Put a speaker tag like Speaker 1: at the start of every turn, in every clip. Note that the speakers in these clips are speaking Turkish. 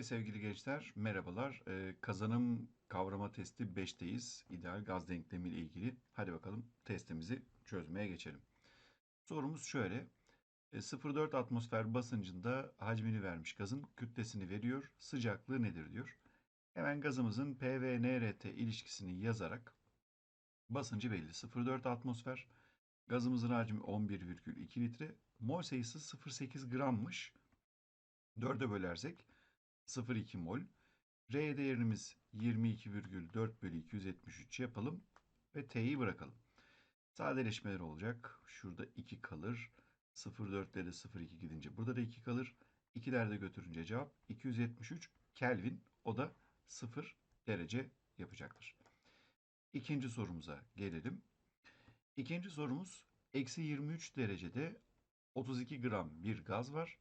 Speaker 1: Evet sevgili gençler, merhabalar. Ee, kazanım kavrama testi 5'teyiz. İdeal gaz denklemi ile ilgili. Hadi bakalım testimizi çözmeye geçelim. Sorumuz şöyle. E, 0,4 atmosfer basıncında hacmini vermiş gazın kütlesini veriyor. Sıcaklığı nedir diyor. Hemen gazımızın P ve NRT ilişkisini yazarak basıncı belli. 0,4 atmosfer. Gazımızın hacmi 11,2 litre. Mol sayısı 0,8 grammış. 4'e bölersek 0,2 mol. R değerimiz 22,4 bölü 273 yapalım ve T'yi bırakalım. Sadeleşmeler olacak. Şurada 2 kalır. 0,4 ile 0,2 gidince burada da 2 kalır. 2'ler de götürünce cevap 273 Kelvin. O da 0 derece yapacaktır. İkinci sorumuza gelelim. İkinci sorumuz eksi 23 derecede 32 gram bir gaz var.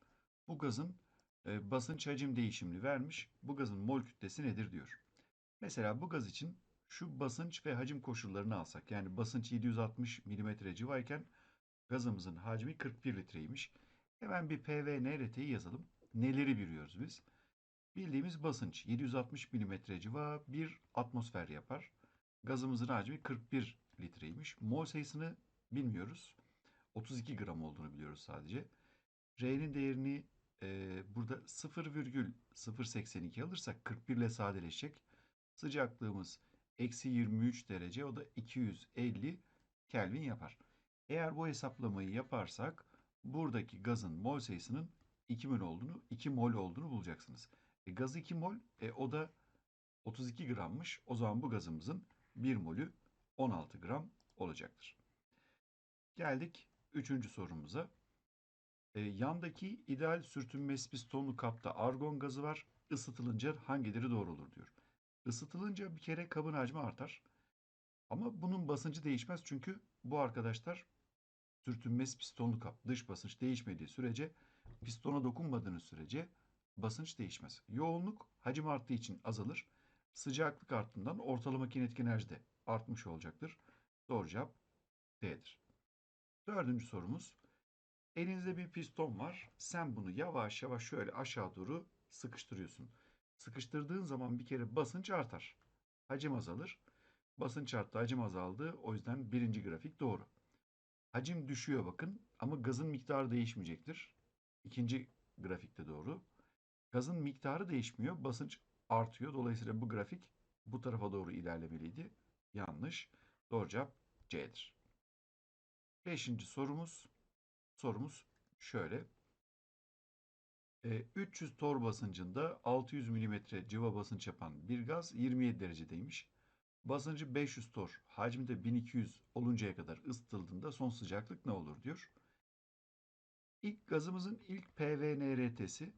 Speaker 1: Bu gazın e, basınç hacim değişimini vermiş. Bu gazın mol kütlesi nedir diyor. Mesela bu gaz için şu basınç ve hacim koşullarını alsak. Yani basınç 760 mm civayken gazımızın hacmi 41 litreymiş. Hemen bir P ve N RT'yi yazalım. Neleri biliyoruz biz? Bildiğimiz basınç 760 mm civa bir atmosfer yapar. Gazımızın hacmi 41 litreymiş. Mol sayısını bilmiyoruz. 32 gram olduğunu biliyoruz sadece. R'nin değerini e, burada 0,082 alırsak 41 ile sadeleşecek. Sıcaklığımız eksi 23 derece o da 250 Kelvin yapar. Eğer bu hesaplamayı yaparsak buradaki gazın mol sayısının 2 mol olduğunu 2 mol olduğunu bulacaksınız. E, gaz 2 mol e, o da 32 grammış. O zaman bu gazımızın 1 molü 16 gram olacaktır. Geldik 3. sorumuza. E, yandaki ideal sürtünmesi pistonlu kapta argon gazı var. Isıtılınca hangileri doğru olur diyor. Isıtılınca bir kere kabın hacmi artar. Ama bunun basıncı değişmez çünkü bu arkadaşlar sürtünmesi pistonlu kap. Dış basınç değişmediği sürece pistona dokunmadığınız sürece basınç değişmez. Yoğunluk hacim arttığı için azalır. Sıcaklık arttığından ortalama kinetik enerji de artmış olacaktır. Doğru cevap D'dir. Dördüncü sorumuz. Elinizde bir piston var. Sen bunu yavaş yavaş şöyle aşağı doğru sıkıştırıyorsun. Sıkıştırdığın zaman bir kere basınç artar. Hacim azalır. Basınç arttı, hacim azaldı. O yüzden birinci grafik doğru. Hacim düşüyor bakın ama gazın miktarı değişmeyecektir. İkinci grafikte doğru. Gazın miktarı değişmiyor, basınç artıyor. Dolayısıyla bu grafik bu tarafa doğru ilerlemeliydi. Yanlış. Doğru cevap C'dir. Beşinci sorumuz. Sorumuz şöyle. 300 tor basıncında 600 mm civa basınç yapan bir gaz 27 derecedeymiş. Basıncı 500 tor, hacmi de 1200 oluncaya kadar ısıtıldığında son sıcaklık ne olur diyor. İlk gazımızın ilk PVNRT'si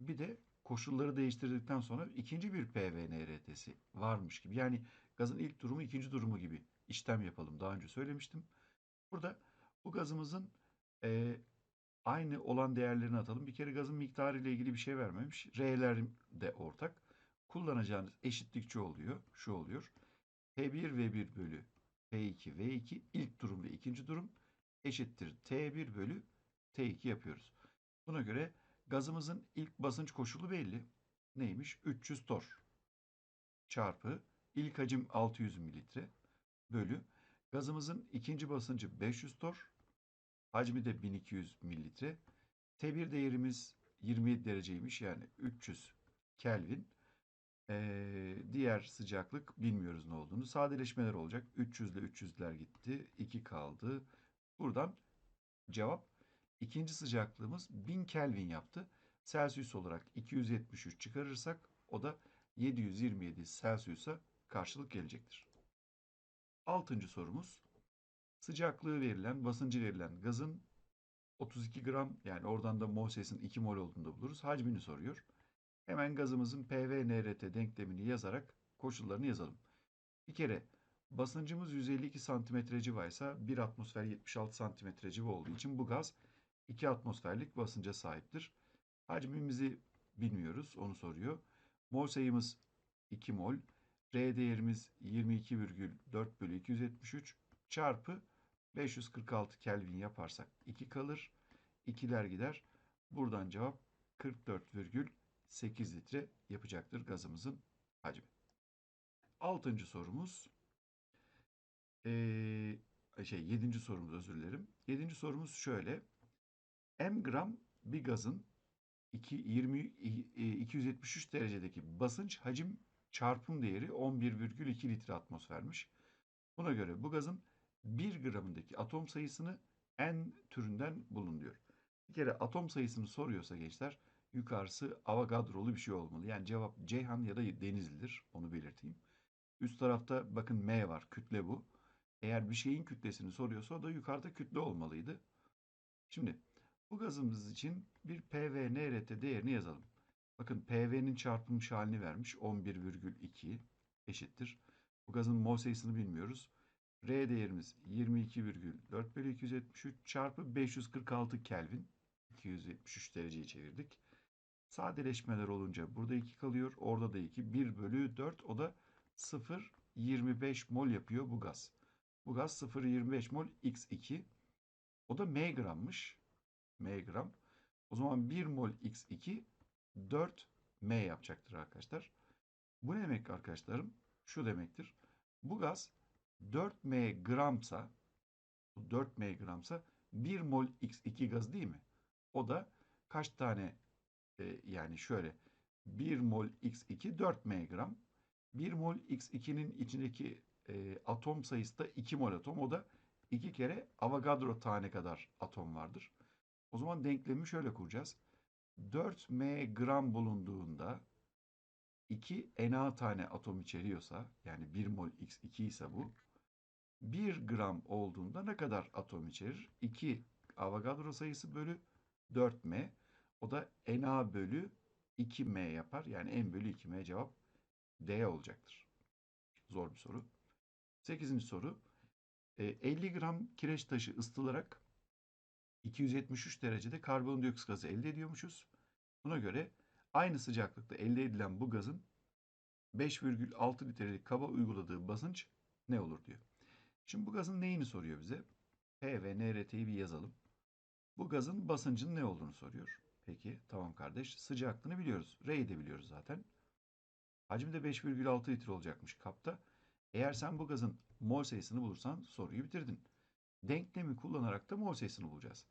Speaker 1: bir de koşulları değiştirdikten sonra ikinci bir PVNRT'si varmış gibi. Yani gazın ilk durumu ikinci durumu gibi işlem yapalım. Daha önce söylemiştim. Burada bu gazımızın e, aynı olan değerlerini atalım. Bir kere gazın miktarı ile ilgili bir şey vermemiş. R'ler de ortak. Kullanacağınız eşitlikçi oluyor. Şu oluyor. P1 V1 bölü P2 V2 ilk durum ve ikinci durum eşittir T1 bölü T2 yapıyoruz. Buna göre gazımızın ilk basınç koşulu belli. Neymiş? 300 tor çarpı ilk hacim 600 mililitre bölü gazımızın ikinci basıncı 500 tor Hacmi de 1200 mililitre. T1 değerimiz 27 dereceymiş yani 300 Kelvin. Ee, diğer sıcaklık bilmiyoruz ne olduğunu. Sadeleşmeler olacak. 300 ile 300'ler gitti. 2 kaldı. Buradan cevap ikinci sıcaklığımız 1000 Kelvin yaptı. Celsius olarak 273 çıkarırsak o da 727 Celsius'a karşılık gelecektir. Altıncı sorumuz. Sıcaklığı verilen, basıncı verilen gazın 32 gram yani oradan da mol sayısının 2 mol olduğunu da buluruz. Hacmini soruyor. Hemen gazımızın PV NRT denklemini yazarak koşullarını yazalım. Bir kere basıncımız 152 santimetre civaysa 1 atmosfer 76 santimetre civa olduğu için bu gaz 2 atmosferlik basınca sahiptir. Hacmimizi bilmiyoruz onu soruyor. Mol sayımız 2 mol. R değerimiz 22,4 bölü 273 çarpı 546 Kelvin yaparsak 2 kalır. 2'ler gider. Buradan cevap 44,8 8 litre yapacaktır gazımızın hacmi. Altıncı sorumuz ee, şey yedinci sorumuz özür dilerim. Yedinci sorumuz şöyle. M gram bir gazın 2, 20, 273 derecedeki basınç hacim çarpım değeri 11,2 litre atmosfermiş. Buna göre bu gazın 1 gramındaki atom sayısını N türünden bulun diyor. Bir kere atom sayısını soruyorsa gençler yukarısı Avogadro'lu bir şey olmalı. Yani cevap Ceyhan ya da Denizli'dir. Onu belirteyim. Üst tarafta bakın M var. Kütle bu. Eğer bir şeyin kütlesini soruyorsa o da yukarıda kütle olmalıydı. Şimdi bu gazımız için bir PV NRT değerini yazalım. Bakın PV'nin çarpılmış halini vermiş. 11,2 eşittir. Bu gazın mol sayısını bilmiyoruz. R değerimiz 22,4 bölü 273 çarpı 546 Kelvin. 273 dereceyi çevirdik. Sadeleşmeler olunca burada 2 kalıyor. Orada da 2. 1 bölü 4 o da 0,25 mol yapıyor bu gaz. Bu gaz 0,25 mol X2. O da M grammış. M gram. O zaman 1 mol X2 4 M yapacaktır arkadaşlar. Bu ne demek arkadaşlarım? Şu demektir. Bu gaz 4 M gramsa 4 M gramsa 1 mol X2 gaz değil mi? O da kaç tane e, yani şöyle 1 mol X2 4 M gram. 1 mol X2'nin içindeki e, atom sayısı da 2 mol atom. O da 2 kere Avogadro tane kadar atom vardır. O zaman denklemi şöyle kuracağız. 4 M gram bulunduğunda 2 Na tane atom içeriyorsa yani 1 mol X2 ise bu 1 gram olduğunda ne kadar atom içerir? 2 Avogadro sayısı bölü 4M. O da Na bölü 2M yapar. Yani N bölü 2M cevap D olacaktır. Zor bir soru. 8. soru. 50 e, gram kireç taşı ısıtılarak 273 derecede karbondioksit gazı elde ediyormuşuz. Buna göre aynı sıcaklıkta elde edilen bu gazın 5,6 litrelik kaba uyguladığı basınç ne olur diyor. Şimdi bu gazın neyini soruyor bize? P ve NRT'yi bir yazalım. Bu gazın basıncının ne olduğunu soruyor. Peki tamam kardeş. Sıcaklığını biliyoruz. R'yi de biliyoruz zaten. Hacmi de 5,6 litre olacakmış kapta. Eğer sen bu gazın mol sayısını bulursan soruyu bitirdin. Denklemi kullanarak da mol sayısını bulacağız.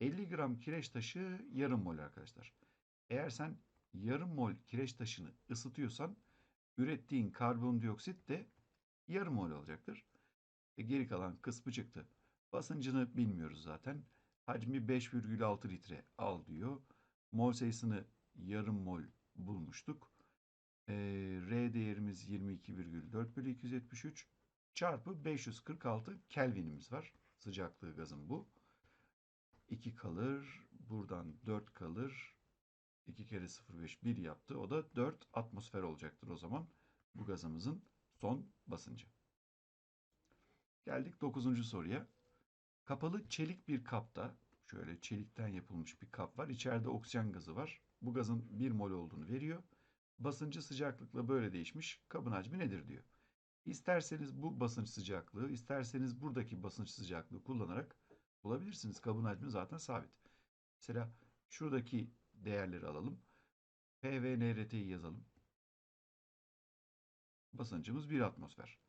Speaker 1: 50 gram kireç taşı yarım mol arkadaşlar. Eğer sen yarım mol kireç taşını ısıtıyorsan ürettiğin karbondioksit de yarım mol olacaktır. E geri kalan kısmı çıktı. Basıncını bilmiyoruz zaten. Hacmi 5,6 litre al diyor. Mol sayısını yarım mol bulmuştuk. E, R değerimiz 22,4 bölü 273 çarpı 546 Kelvinimiz var. Sıcaklığı gazın bu. 2 kalır. Buradan 4 kalır. 2 kere 0,5 1 yaptı. O da 4 atmosfer olacaktır o zaman. Bu gazımızın son basıncı. Geldik 9. soruya. Kapalı çelik bir kapta şöyle çelikten yapılmış bir kap var. İçeride oksijen gazı var. Bu gazın 1 mol olduğunu veriyor. Basıncı sıcaklıkla böyle değişmiş. Kabın hacmi nedir diyor. İsterseniz bu basınç sıcaklığı, isterseniz buradaki basınç sıcaklığı kullanarak bulabilirsiniz. Kabın hacmi zaten sabit. Mesela şuradaki değerleri alalım. P ve NRT'yi yazalım. Basıncımız 1 atmosfer.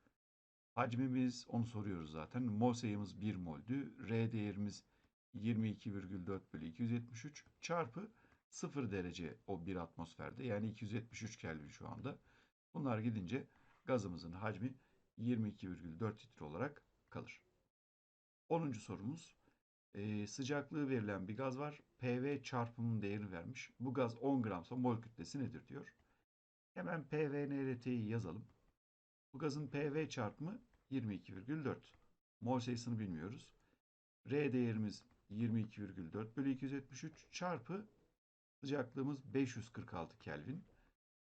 Speaker 1: Hacmimiz onu soruyoruz zaten. Mol sayımız 1 moldü. R değerimiz 22,4 bölü 273 çarpı 0 derece o 1 atmosferde. Yani 273 Kelvin şu anda. Bunlar gidince gazımızın hacmi 22,4 litre olarak kalır. 10. sorumuz. Ee, sıcaklığı verilen bir gaz var. PV çarpımının değerini vermiş. Bu gaz 10 gramsa mol kütlesi nedir diyor. Hemen PV yazalım. Bu gazın PV çarpımı 22,4. Mol sayısını bilmiyoruz. R değerimiz 22,4 bölü 273 çarpı sıcaklığımız 546 Kelvin.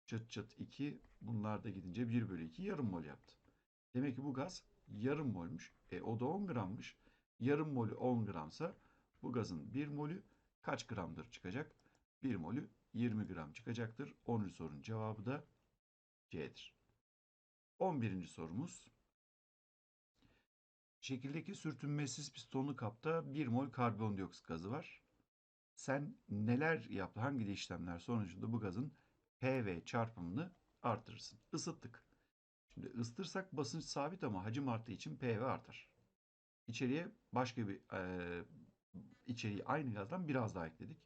Speaker 1: Çıt çıt 2 bunlar da gidince 1 bölü 2 yarım mol yaptı. Demek ki bu gaz yarım molmuş. E o da 10 grammış. Yarım molü 10 gramsa bu gazın 1 molü kaç gramdır çıkacak? 1 molü 20 gram çıkacaktır. 10. sorunun cevabı da C'dir. 11. sorumuz. Şekildeki sürtünmesiz pistonlu kapta 1 mol karbondioksit gazı var. Sen neler yaptı, hangi işlemler sonucunda bu gazın PV çarpımını artırırsın. Isıttık. Şimdi ısıtırsak basınç sabit ama hacim arttığı için PV artar. İçeriye başka bir e, içeriği aynı gazdan biraz daha ekledik.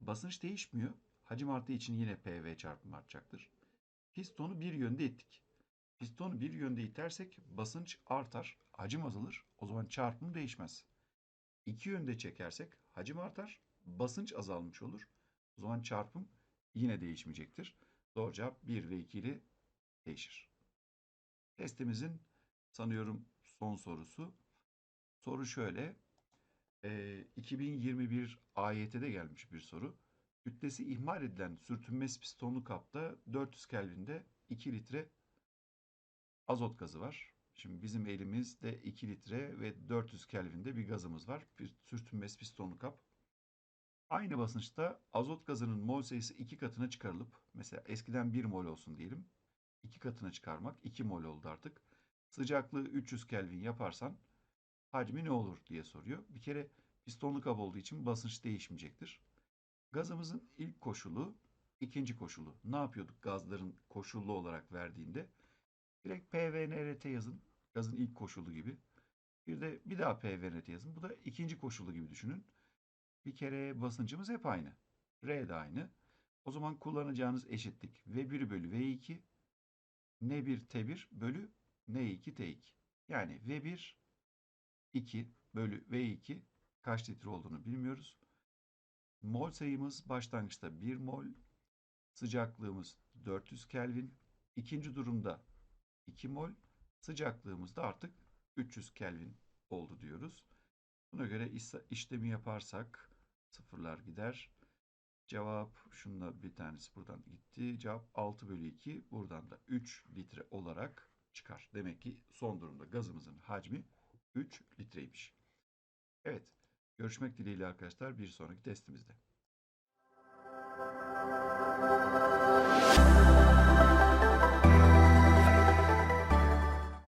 Speaker 1: Basınç değişmiyor. Hacim arttığı için yine PV çarpımı artacaktır. Pistonu bir yönde ittik. Pistonu bir yönde itersek basınç artar, hacim azalır. O zaman çarpım değişmez. İki yönde çekersek hacim artar, basınç azalmış olur. O zaman çarpım yine değişmeyecektir. Doğru cevap 1 ve 2 ile değişir. Testimizin sanıyorum son sorusu. Soru şöyle. E, 2021 AYT'de gelmiş bir soru. Kütlesi ihmal edilen sürtünmez pistonlu kapta 400 Kelvin'de 2 litre azot gazı var. Şimdi bizim elimizde 2 litre ve 400 Kelvin'de bir gazımız var. Bir sürtünmez pistonlu kap. Aynı basınçta azot gazının mol sayısı 2 katına çıkarılıp mesela eskiden 1 mol olsun diyelim. 2 katına çıkarmak 2 mol oldu artık. Sıcaklığı 300 Kelvin yaparsan hacmi ne olur diye soruyor. Bir kere pistonlu kap olduğu için basınç değişmeyecektir. Gazımızın ilk koşulu, ikinci koşulu. Ne yapıyorduk gazların koşullu olarak verdiğinde? Direkt PVNRT yazın. Gazın ilk koşulu gibi. Bir de bir daha PVNRT yazın. Bu da ikinci koşulu gibi düşünün. Bir kere basıncımız hep aynı. R de aynı. O zaman kullanacağınız eşitlik V1 bölü V2 N1 T1 bölü N2 T2. Yani V1 2 bölü V2 kaç litre olduğunu bilmiyoruz. Mol sayımız başlangıçta 1 mol. Sıcaklığımız 400 Kelvin. İkinci durumda 2 mol. Sıcaklığımız da artık 300 Kelvin oldu diyoruz. Buna göre işlemi yaparsak sıfırlar gider. Cevap şunla bir tanesi buradan gitti. Cevap 6 bölü 2 buradan da 3 litre olarak çıkar. Demek ki son durumda gazımızın hacmi 3 litreymiş. Evet görüşmek dileğiyle arkadaşlar bir sonraki testimizde.